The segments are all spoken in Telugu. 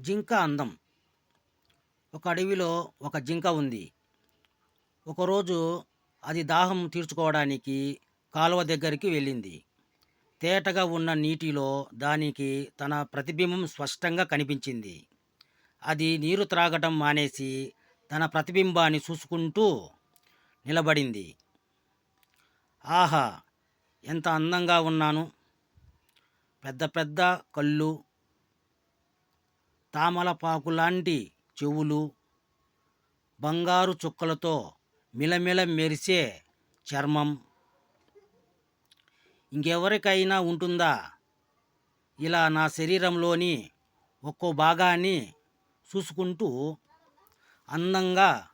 జింక అందం. ఒక అడవిలో ఒక జింక ఉంది. ఒకరోజు అది దాహం తీర్చుకోవడానికి కాలువ దగ్గరికి వెళ్ళింది. తేటగా ఉన్న నీటిలో దానికి తన ప్రతిబింబం స్పష్టంగా కనిపించింది. అది నీరు త్రాగటం మానేసి తన ప్రతిబింబాన్ని చూసుకుంటూ నిలబడింది. ఆహా ఎంత అందంగా ఉన్నాను. పెద్ద పెద్ద కళ్ళు తామలపాకు లాంటి చెవులు బంగారు చుక్కలతో మిలమిల మెరిసే చర్మం. ఇంకెవరికైనా ఉంటుందా? ఇలా నా శరీరంలోని ఒక్కో భాగాన్ని చూసుకుంటూ అందంగా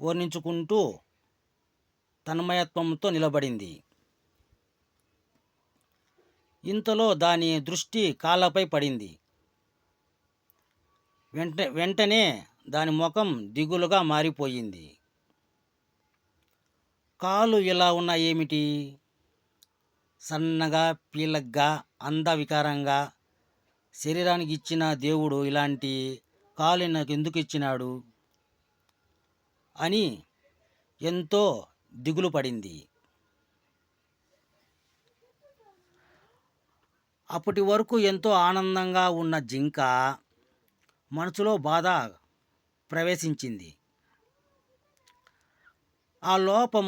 వర్ణించుకుంటూ తన్మయత్వంతో నిలబడింది. ఇంతలో దాని దృష్టి కాళ్ళపై పడింది. వెంట వెంటనే దాని ముఖం దిగులుగా మారిపోయింది. కాలు ఇలా ఉన్న ఏమిటి? సన్నగా పీలగ్గా అందవికారంగా శరీరానికి ఇచ్చిన దేవుడు ఇలాంటి కాలు నాకు ఎందుకు ఇచ్చినాడు? అని ఎంతో దిగులు పడింది. అప్పటి వరకు ఎంతో ఆనందంగా ఉన్న జింక మనసులో బాధ ప్రవేశించింది. ఆ లోపం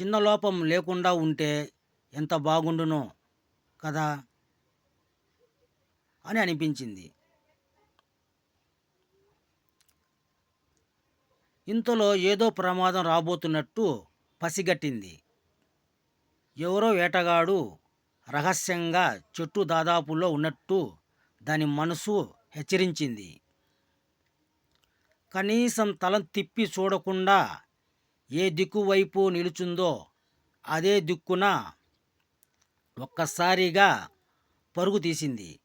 చిన్న లోపం లేకుండా ఉంటే ఎంత బాగుండునో కదా అని అనిపించింది. ఇంతలో ఏదో ప్రమాదం రాబోతున్నట్టు పసిగట్టింది. ఎవరో వేటగాడు రహస్యంగా చెట్టు దాదాపులో ఉన్నట్టు దాని మనసు హెచ్చరించింది. కనీసం తల తిప్పి చూడకుండా ఏ దిక్కు వైపు నిలుచుందో అదే దిక్కున ఒక్కసారిగా పరుగు తీసింది.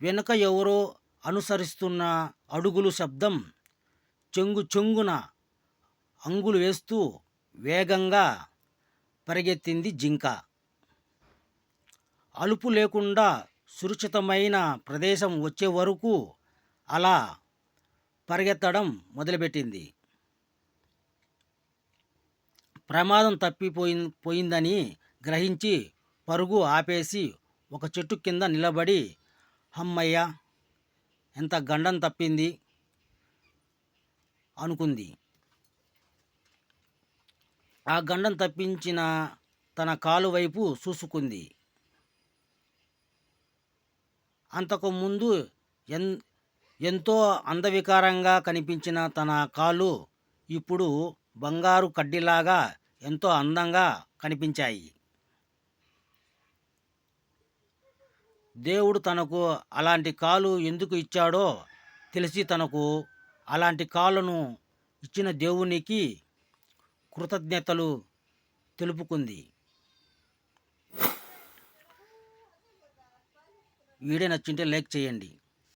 వెనుక ఎవరో అనుసరిస్తున్న అడుగులు శబ్దం చెంగు చెంగున అంగులు వేస్తూ వేగంగా పరిగెత్తింది జింక. అలుపు లేకుండా సురక్షితమైన ప్రదేశం వచ్చే వరకు అలా పరిగెత్తడం మొదలుపెట్టింది. ప్రమాదం తప్పిపోయి పోయిందని గ్రహించి పరుగు ఆపేసి ఒక చెట్టు కింద నిలబడి అమ్మయ్య ఎంత గండం తప్పింది అనుకుంది. ఆ గండం తప్పించిన తన కాలు వైపు చూసుకుంది. అంతకుముందు ఎన్ ఎంతో అందవికారంగా కనిపించిన తన కాళ్ళు ఇప్పుడు బంగారు కడ్డీలాగా ఎంతో అందంగా కనిపించాయి. దేవుడు తనకు అలాంటి కాలు ఎందుకు ఇచ్చాడో తెలిసి తనకు అలాంటి కాళ్ళను ఇచ్చిన దేవునికి కృతజ్ఞతలు తెలుపుకుంది. వీడియో నచ్చింటే లైక్ చేయండి.